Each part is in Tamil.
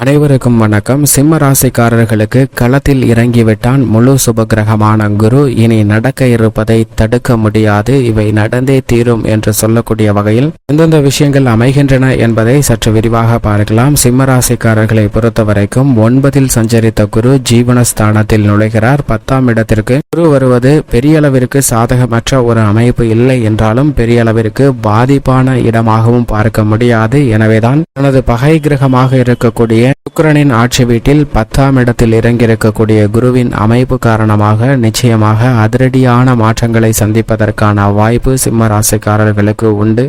அனைவருக்கும் வணக்கம். சிம்ம ராசிக்காரர்களுக்கு களத்தில் இறங்கிவிட்டான் முழு சுபகிரகமான குரு. இனி நடக்க இருப்பதை தடுக்க முடியாது. இவை நடந்தே தீரும் என்று சொல்லக்கூடிய வகையில் எந்தெந்த விஷயங்கள் அமைகின்றன என்பதை சற்று விரிவாக பார்க்கலாம். சிம்ம ராசிக்காரர்களை பொறுத்த வரைக்கும் ஒன்பதில் சஞ்சரித்த குரு ஜீவனஸ்தானத்தில் நுழைகிறார். பத்தாம் இடத்திற்கு குரு வருவது பெரிய அளவிற்கு சாதகமற்ற ஒரு அமைப்பு இல்லை என்றாலும் பெரிய அளவிற்கு பாதிப்பான இடமாகவும் பார்க்க முடியாது. எனவேதான் தனது பகை கிரகமாக இருக்கக்கூடிய சுக்கரனின் ஆட்சி வீட்டில் பத்தாம் இடத்தில் இறங்கியிருக்கக்கூடிய குருவின் அமைப்பு காரணமாக நிச்சயமாக அதிரடியான மாற்றங்களை சந்திப்பதற்கான வாய்ப்பு சிம்ம ராசிக்காரர்களுக்கு உண்டு.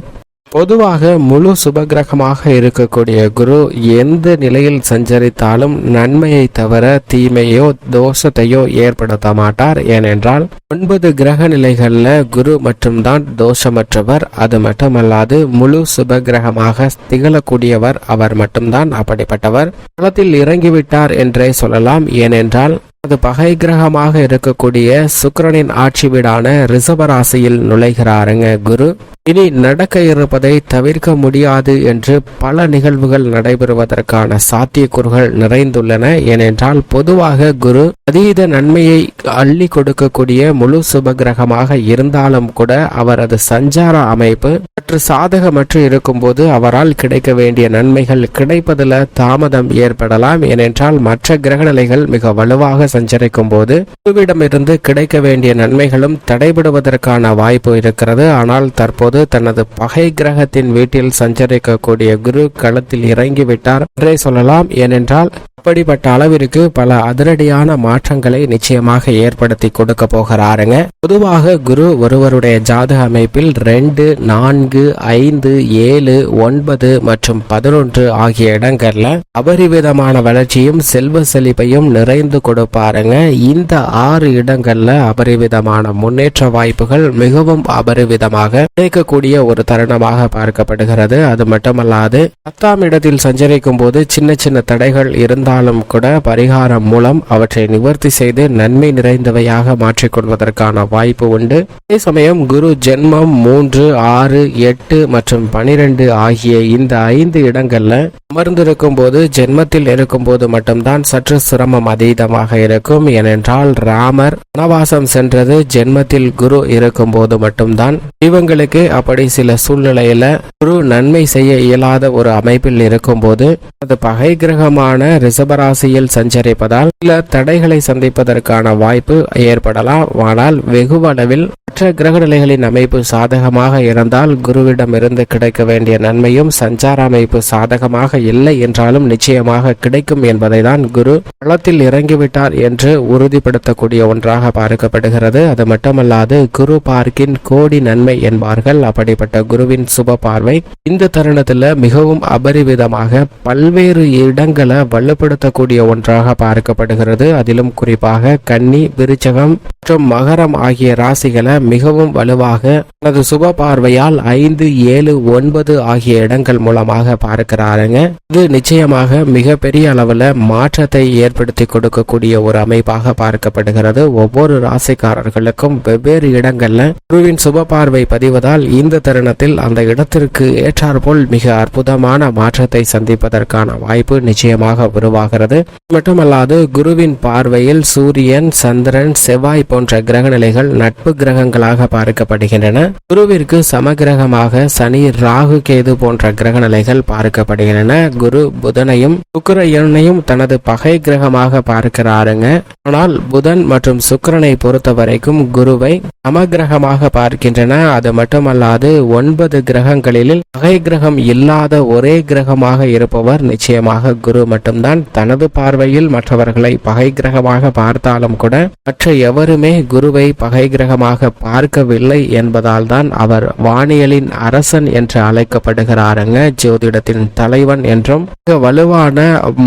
பொதுவாக முழு சுபகிரகமாக இருக்கக்கூடிய குரு எந்த நிலையில் சஞ்சரித்தாலும் நன்மையை தவிர தீமையோ தோஷத்தையோ ஏற்படுத்த மாட்டார். ஏனென்றால் ஒன்பது கிரக நிலைகள்ல குரு மட்டும்தான் தோஷமற்றவர். அது மட்டுமல்லாது முழு சுபகிரகமாக திகழக்கூடியவர் அவர் மட்டும்தான் அப்படிப்பட்டவர். களத்தில் இறங்கிவிட்டார் என்றே சொல்லலாம். ஏனென்றால் அது பகை கிரகமாக இருக்கக்கூடிய சுக்கரனின் ஆட்சி வீடான ரிஷபராசியில் நுழைகிறாருங்க குரு. இனி நடக்க இருப்பதை தவிர்க்க முடியாது என்று பல நிகழ்வுகள் நடைபெறுவதற்கான சாத்தியக்கூறுகள் நிறைந்துள்ளன. ஏனென்றால் பொதுவாக குரு அதீத நன்மையை அள்ளி கொடுக்கக்கூடிய முழு சுபகிரகமாக இருந்தாலும் கூட அவரது சஞ்சார அமைப்பு சற்று சாதகமற்று இருக்கும்போது அவரால் கிடைக்க வேண்டிய நன்மைகள் கிடைப்பதில் தாமதம் ஏற்படலாம். ஏனென்றால் மற்ற கிரகநிலைகள் மிக வலுவாக சஞ்சரிக்கும் போது குருவிடமிருந்து கிடைக்க வேண்டிய நன்மைகளும் தடைபடுவதற்கான வாய்ப்பு இருக்கிறது. ஆனால் தற்போது தனது பகை கிரகத்தின் வீட்டில் சஞ்சரிக்கக்கூடிய குரு களத்தில் இறங்கிவிட்டார். என்றே சொல்லலாம். ஏனென்றால் அப்படிப்பட்ட அளவிற்கு பல அதிரடியான மாற்றங்களை நிச்சயமாக ஏற்படுத்தி கொடுக்க போகிறாருங்க. பொதுவாக குரு ஒருவருடைய ஜாதக அமைப்பில் ரெண்டு நான்கு ஐந்து ஏழு ஒன்பது மற்றும் பதினொன்று ஆகிய இடங்கள்ல அபரிவிதமான வளர்ச்சியும் செல்வ செழிப்பையும் நிறைந்து கொடுப்பாருங்க. இந்த ஆறு இடங்கள்ல அபரிவிதமான முன்னேற்ற வாய்ப்புகள் மிகவும் அபரிவிதமாக கிடைக்க கூடிய ஒரு தருணமாக பார்க்கப்படுகிறது. அது மட்டுமல்லாது பத்தாம் இடத்தில் சஞ்சரிக்கும் போது சின்ன சின்ன தடைகள் இருந்தாலும் கூட பரிகாரம் மூலம் அவற்றை நிவர்த்தி செய்து நன்மை நிறைந்தவையாக மாற்றிக்கொள்வதற்கான வாய்ப்பு உண்டு. அதே சமயம் குரு ஜென்மம் மூன்று ஆறு எட்டு மற்றும் பனிரெண்டு ஆகிய இந்த ஐந்து இடங்கள்ல அமர்ந்திருக்கும் போது ஜென்மத்தில் இருக்கும் போது மட்டும்தான் சற்று சிரமம் அதீதமாக இருக்கும். ஏனென்றால் ராமர் வனவாசம் சென்றது. ஜென்மத்தில் குரு இருக்கும் போது மட்டும்தான். இவங்களுக்கு அப்படி சில சூழ்நிலையில குரு நன்மை செய்ய இயலாத ஒரு அமைப்பில் இருக்கும் போது அது பகை கிரகமான ரிஷபராசியில் சஞ்சரிப்பதால் சில தடைகளை சந்திப்பதற்கான வாய்ப்பு ஏற்படலாம். ஆனால் வெகுவளவில் மற்ற கிரகநிலைகளின் அமைப்பு சாதகமாக இருந்தால் குருவிடமிருந்து கிடைக்க வேண்டிய நன்மையும் சஞ்சார அமைப்பு சாதகமாக இல்லை என்றாலும் நிச்சயமாக கிடைக்கும் என்பதை தான் குரு களத்தில் இறங்கிவிட்டார் என்று உறுதிப்படுத்தக்கூடிய ஒன்றாக பார்க்கப்படுகிறது. அது மட்டுமல்லாது குரு பார்க்கின் கோடி நன்மை என்பார்கள். அப்படிப்பட்ட குருவின் சுப பார்வை இந்த தருணத்துல மிகவும் அபரிவிதமாக பல்வேறு இடங்களை வலுப்படுத்தக்கூடிய ஒன்றாக பார்க்கப்படுகிறது. அதிலும் குறிப்பாக கன்னி விருச்சகம் மற்றும் மகரம் ஆகிய ராசிகளை மிகவும் வலுவாக தனது சுப பார்வையால் ஐந்து ஏழு ஒன்பது ஆகிய இடங்கள் மூலமாக பார்க்கிறாருங்க. இது நிச்சயமாக மிகப்பெரிய அளவுல மாற்றத்தை ஏற்படுத்தி கொடுக்கக்கூடிய ஒரு அமைப்பாக பார்க்கப்படுகிறது. ஒவ்வொரு ராசிக்காரர்களுக்கும் வெவ்வேறு இடங்கள்ல குருவின் சுப பார்வை பதிவதால் இந்த தருணத்தில் அந்த இடத்திற்கு ஏற்றாற்போல் மிக அற்புதமான மாற்றத்தை சந்திப்பதற்கான வாய்ப்பு நிச்சயமாக உருவாகிறது. மட்டுமல்லாது குருவின் பார்வையில் சூரியன் சந்திரன் செவ்வாய் போன்ற கிரகநிலைகள் நட்பு கிரகங்களாக பார்க்கப்படுகின்றன. குருவிற்கு சமகிரகமாக சனி ராகு கேது போன்ற கிரகநிலைகள் பார்க்கப்படுகின்றன. குரு புதனையும் சுக்கரையனையும் தனது பகை கிரகமாக பார்க்கிறாருங்க. ஆனால் புதன் மற்றும் சுக்கரனை பொறுத்த வரைக்கும் குருவை சமகிரகமாக பார்க்கின்றன. அது மட்டுமல்ல அல்லாது ஒன்பது கிரகங்களில் பகை கிரகம் இல்லாத ஒரே கிரகமாக இருப்பவர் நிச்சயமாக குரு மட்டும்தான். தனது பார்வையில் மற்றவர்களை பகை கிரகமாக பார்த்தாலும் கூட மற்ற எவருமே குருவை பகை கிரகமாக பார்க்கவில்லை என்பதால் தான் அவர் வானியலின் அரசன் என்று அழைக்கப்படுகிறாருங்க. ஜோதிடத்தின் தலைவன் என்றும் மிக வலுவான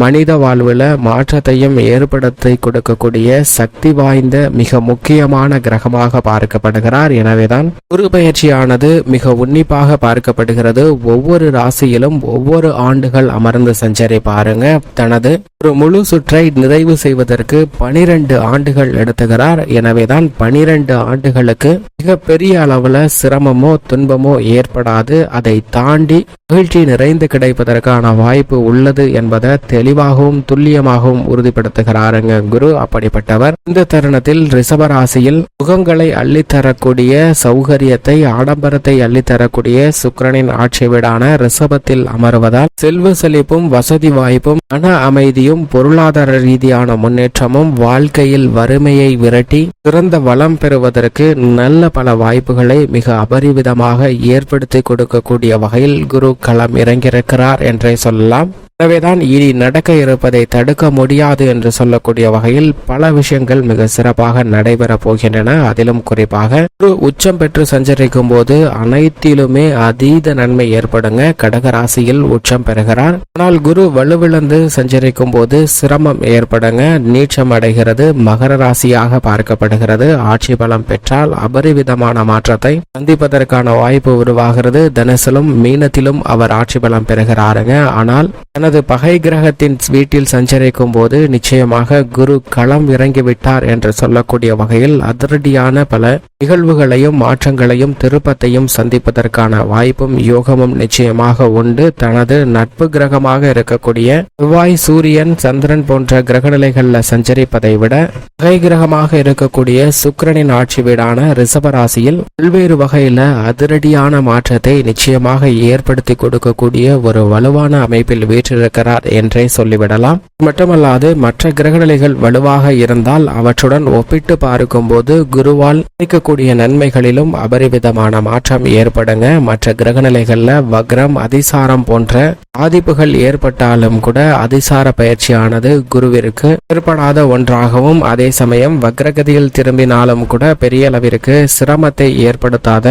மனித வாழ்வுல மாற்றத்தையும் ஏற்படுத்தி கொடுக்கக்கூடிய சக்தி வாய்ந்த மிக முக்கியமான கிரகமாக பார்க்கப்படுகிறார். எனவேதான் குரு பயிற்சியானது என்பது மிக உன்னிப்பாக பார்க்கப்படுகிறது. ஒவ்வொரு ராசியிலும் ஒவ்வொரு ஆண்டுகள் அமர்ந்து சஞ்சரி பாருங்க. தனது ஒரு முழு சுற்றை நிறைவு செய்வதற்கு பனிரெண்டு ஆண்டுகள் எடுத்துகிறார். எனவேதான் பனிரெண்டு ஆண்டுகளுக்கு மிக பெரிய அளவுல சிரமமோ துன்பமோ ஏற்படாது. அதை தாண்டி மகிழ்ச்சி நிறைந்து கிடைப்பதற்கான வாய்ப்பு உள்ளது என்பதை தெளிவாகவும் துல்லியமாகவும் உறுதிப்படுத்துகிறாருங்க குரு. அப்படிப்பட்டவர் இந்த தருணத்தில் ரிஷபராசியில் முகங்களை அள்ளித்தரக்கூடிய சௌகரியத்தை ஆடம்பர ஆடம்பரத்தை அள்ளித்தரக்கூடிய சுக்கிரனின் ஆட்சி வீடான ரிஷபத்தில் அமர்வதால் செல்வ செழிப்பும் வசதி வாய்ப்பும் மன அமைதியும் பொருளாதார ரீதியான முன்னேற்றமும் வாழ்க்கையில் வறுமையை விரட்டி சிறந்த வளம் பெறுவதற்கு நல்ல பல வாய்ப்புகளை மிக அபரிவிதமாக ஏற்படுத்தி கொடுக்கக்கூடிய வகையில் குரு களம் இறங்கியிருக்கிறார் என்றே சொல்லலாம். எனவேதான் இனி நடக்க இருப்பதை தடுக்க முடியாது என்று சொல்லக்கூடிய வகையில் பல விஷயங்கள் மிக சிறப்பாக நடைபெறப் போகின்றன. அதிலும் குறிப்பாக ஒரு உச்சம் பெற்று சஞ்சரிக்கும் போது அனைத்திலுமே அதீத நன்மை ஏற்படுங்க. கடகராசியில் உச்சம் பெறுகிறார். ஆனால் குரு வலுவிழந்து சஞ்சரிக்கும் போது சிரமம் ஏற்படுங்க. நீச்சம் அடைகிறது மகர ராசியாக பார்க்கப்படுகிறது. ஆட்சி பலம் பெற்றால் அபரிவிதமான மாற்றத்தை சந்திப்பதற்கான வாய்ப்பு உருவாகிறது. தனசிலும் மீனத்திலும் அவர் ஆட்சி பலம் பெறுகிறாருங்க. ஆனால் தனது பகை கிரகத்தின் வீட்டில் சஞ்சரிக்கும் போது நிச்சயமாக குரு களம் இறங்கிவிட்டார் என்று சொல்லக்கூடிய வகையில் அதிரடியான பல நிகழ்வுகளையும் மாற்றங்களையும் திருப்பத்தையும் சந்திப்பதற்கான வாய்ப்பும் யோகமும் நிச்சயமாக உண்டு. தனது நட்பு கிரகமாக இருக்கக்கூடிய செவ்வாய் சூரியன் சந்திரன் போன்ற கிரகநிலைகளில் சஞ்சரிப்பதை விட பகை கிரகமாக இருக்கக்கூடிய சுக்கிரனின் ஆட்சி வீடான ரிஷபராசியில் பல்வேறு வகையில அதிரடியான மாற்றத்தை நிச்சயமாக ஏற்படுத்தி கொடுக்கக்கூடிய ஒரு வலுவான அமைப்பில் இருக்கிறார் என்றே சொல்லிவிடலாம். மட்டுமல்லாது மற்ற கிரகநிலைகள் வலுவாக இருந்தால் அவற்றுடன் ஒப்பிட்டு பார்க்கும்போது குருவால் கிடைக்கக்கூடிய நன்மைகளிலும் அபரிவிதமான மாற்றம் ஏற்படுங்க. மற்ற கிரகநிலைகள்ல வக்ரம் அதிசாரம் போன்ற பாதிப்புகள் ஏற்பட்டாலும் கூட அதிசார பயிற்சியானது குருவிற்கு ஏற்படாத ஒன்றாகவும் அதே சமயம் வக்ரகதியில் திரும்பினாலும் கூட பெரிய அளவிற்கு சிரமத்தை ஏற்படுத்தாத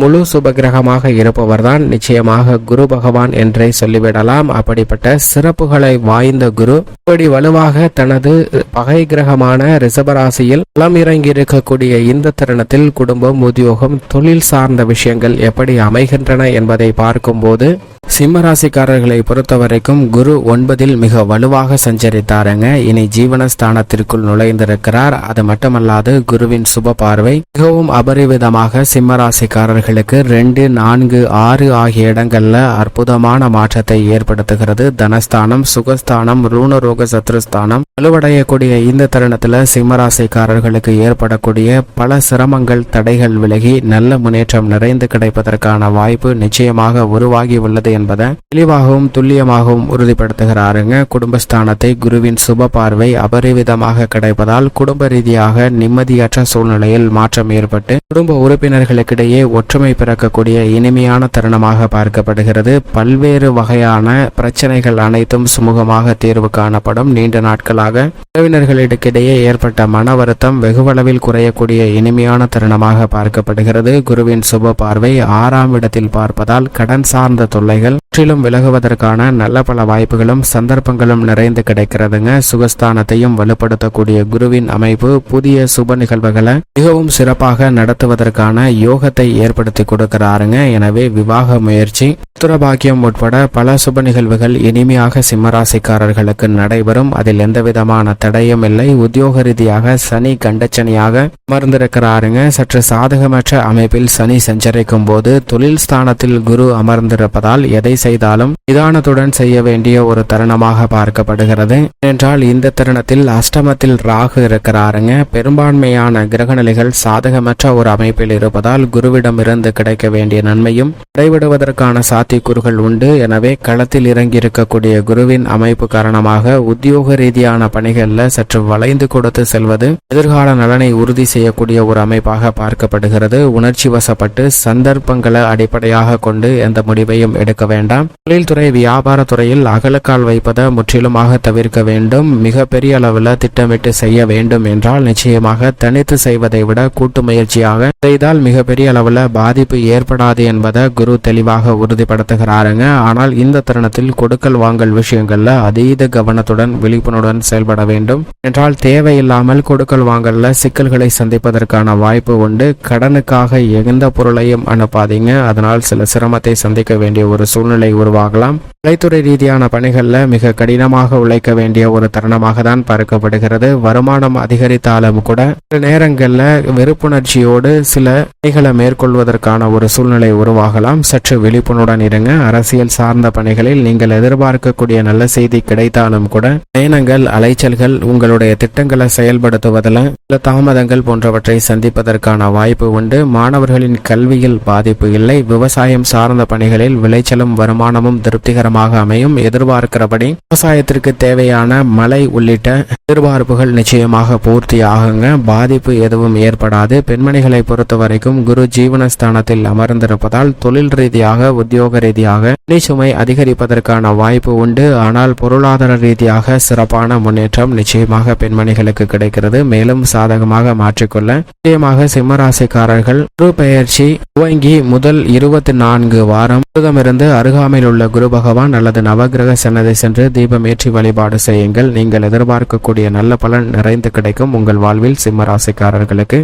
முழு சுபகிரகமாக இருப்பவர்தான் நிச்சயமாக குரு பகவான் என்றே சொல்லிவிடலாம். அப்படிப்பட்ட சிறப்புகளை வாய்ந்த குரு. இப்படி வலுவாக தனது பகை கிரகமான ரிசபராசியில் களம் இறங்கி இருக்கக்கூடிய இந்த தருணத்தில் குடும்பம் உத்தியோகம் தொழில் சார்ந்த விஷயங்கள் எப்படி அமைகின்றன என்பதை பார்க்கும்போது சிம்மராசிக்காரர்களை பொறுத்தவரைக்கும் குரு ஒன்பதில் மிக வலுவாக சஞ்சரித்தாருங்க. இனி ஜீவனஸ்தானத்திற்குள் நுழைந்திருக்கிறார். அது மட்டுமல்லாது குருவின் சுப பார்வை மிகவும் அபரிவிதமாக சிம்மராசிக்காரர்களுக்கு ரெண்டு நான்கு ஆறு ஆகிய இடங்கள்ல அற்புதமான மாற்றத்தை ஏற்படுத்துகிறது. தனஸ்தானம் சுகஸ்தானம் ரூணரோக சத்ருஸ்தானம் வலுவடையக்கூடிய இந்த தருணத்துல சிம்மராசிக்காரர்களுக்கு ஏற்படக்கூடிய பல சிரமங்கள் தடைகள் விலகி நல்ல முன்னேற்றம் நிறைந்து கிடைப்பதற்கான வாய்ப்பு நிச்சயமாக உருவாகி உள்ளது என்பதை தெளிவாகவும் துல்லியமாகவும் உறுதிப்படுத்துகிறாருங்க. குடும்பஸ்தானத்தை குருவின் சுப பார்வை அபரிவிதமாக கிடைப்பதால் குடும்ப ரீதியாக நிம்மதியற்ற சூழ்நிலையில் மாற்றம் ஏற்பட்டு குடும்ப உறுப்பினர்களுக்கிடையே ஒற்றுமை பிறக்கக்கூடிய இனிமையான தருணமாக பார்க்கப்படுகிறது. பல்வேறு வகையான பிரச்சனைகள் அனைத்தும் சுமூகமாக தீர்வு காணப்படும். நீண்ட நாட்களாக உறவினர்களுக்கிடையே ஏற்பட்ட மன வருத்தம் வெகுவளவில் குறையக்கூடிய இனிமையான தருணமாக பார்க்கப்படுகிறது. குருவின் சுப பார்வை ஆறாம் இடத்தில் பார்ப்பதால் கடன் சார்ந்த தொல்லைகள் நீங்கள் முற்றிலும் விலகுவதற்கான நல்ல பல வாய்ப்புகளும் சந்தர்ப்பங்களும் நிறைந்து கிடைக்கிறதுங்க. சுகஸ்தானத்தையும் வலுப்படுத்தக்கூடிய குருவின் அமைப்பு புதிய சுப நிகழ்வுகளை மிகவும் சிறப்பாக நடத்துவதற்கான யோகத்தை ஏற்படுத்தி கொடுக்கிறாருங்க. எனவே விவாக முயற்சி புத்திரபாக்கியம் உட்பட பல சுப நிகழ்வுகள் இனிமையாக சிம்மராசிக்காரர்களுக்கு நடைபெறும். அதில் எந்த விதமான தடையும் இல்லை. உத்தியோக ரீதியாக சனி கண்டச்சனியாக அமர்ந்திருக்கிறாருங்க. சற்று சாதகமற்ற அமைப்பில் சனி சஞ்சரிக்கும் போது தொழில் ஸ்தானத்தில் குரு அமர்ந்திருப்பதால் எதை செய்தாலும் நிதானத்துடன் செய்ய வேண்டிய ஒரு தருணமாக பார்க்கப்படுகிறது. என்றால் இந்த தருணத்தில் அஷ்டமத்தில் ராகு இருக்கிறாருங்க. பெரும்பான்மையான கிரகநிலைகள் சாதகமற்ற ஒரு அமைப்பில் இருப்பதால் குருவிடமிருந்து கிடைக்க வேண்டிய நன்மையும் குறைவிடுவதற்கான சாத்தியக்கூறுகள் உண்டு. எனவே களத்தில் இறங்கி இருக்கக்கூடிய குருவின் அமைப்பு காரணமாக உத்தியோக ரீதியான பணிகள்ல சற்று வளைந்து கொடுத்து செல்வது எதிர்கால நலனை உறுதி செய்யக்கூடிய ஒரு அமைப்பாக பார்க்கப்படுகிறது. உணர்ச்சி வசப்பட்டு சந்தர்ப்பங்களை அடிப்படையாக கொண்டு எந்த முடிவையும் எடுக்க வேண்டாம். வேண்டாம். தொழில்துறை வியாபாரத்துறையில் அகலக்கால் வைப்பதை முற்றிலுமாக தவிர்க்க வேண்டும். மிக பெரிய அளவில் திட்டமிட்டு செய்ய வேண்டும் என்றால் நிச்சயமாக தனித்து செய்வதை விட கூட்டு முயற்சியாக செய்தால் மிகப்பெரிய அளவில் பாதிப்பு ஏற்படாது என்பதை குரு தெளிவாக உறுதிப்படுத்துகிறாருங்க. ஆனால் இந்த தருணத்தில் கொடுக்கல் வாங்கல் விஷயங்கள்ல அதீத கவனத்துடன் விழிப்புணர்வுடன் செயல்பட வேண்டும். என்றால் தேவையில்லாமல் கொடுக்கல் வாங்கல்ல சிக்கல்களை சந்திப்பதற்கான வாய்ப்பு உண்டு. கடனுக்காக எந்த பொருளையும் அனுப்பாதீங்க. அதனால் சில சிரமத்தை சந்திக்க வேண்டிய ஒரு சூழ்நிலை உருவாகலாம் கலைத்துறை ரீதியான பணிகளில் மிக கடினமாக உழைக்க வேண்டிய ஒரு தருணமாக தான் பார்க்கப்படுகிறது. வருமானம் அதிகரித்தாலும் கூட சில நேரங்களில் வெறுப்புணர்ச்சியோடு சில பணிகளை மேற்கொள்வதற்கான ஒரு சூழ்நிலை உருவாகலாம். சற்று விழிப்புணர்வுடன் இருங்க. அரசியல் சார்ந்த பணிகளில் நீங்கள் எதிர்பார்க்கக்கூடிய நல்ல செய்தி கிடைத்தாலும் கூட பயணங்கள் அலைச்சல்கள் உங்களுடைய திட்டங்களை செயல்படுத்துவதில் சில தாமதங்கள் போன்றவற்றை சந்திப்பதற்கான வாய்ப்பு உண்டு. மாணவர்களின் கல்வியில் பாதிப்பு இல்லை. விவசாயம் சார்ந்த பணிகளில் விளைச்சலும் வருமானமும் திருப்திகரமாக அமையும். எதிர்பார்க்கிறபடி விவசாயத்திற்கு தேவையான மழை உள்ளிட்ட எதிர்பார்ப்புகள் நிச்சயமாக பூர்த்தி ஆகுங்க. பாதிப்பு எதுவும் ஏற்படாது. பெண்மணிகளை பொறுத்த வரைக்கும் குரு ஜீவனஸ்தானத்தில் அமர்ந்திருப்பதால் தொழில் ரீதியாக உத்தியோக ரீதியாக சுமை அதிகரிப்பதற்கான வாய்ப்பு உண்டு. ஆனால் பொருளாதார ரீதியாக சிறப்பான முன்னேற்றம் நிச்சயமாக பெண்மணிகளுக்கு கிடைக்கிறது. மேலும் சாதகமாக மாற்றிக்கொள்ள நிச்சயமாக சிம்மராசிக்காரர்கள் குரு பெயர்ச்சி துவங்கி முதல் இருபத்தி நான்கு வாரம் விரதமிருந்து அருகாமையில் உள்ள குரு பகவான் அல்லது நவகிரக சன்னதி சென்று தீபம் ஏற்றி வழிபாடு செய்யுங்கள் நீங்கள் எதிர்பார்க்கக்கூடிய நல்ல பலன் நிறைந்து கிடைக்கும் உங்கள் வாழ்வில் சிம்ம ராசிக்காரர்களுக்கு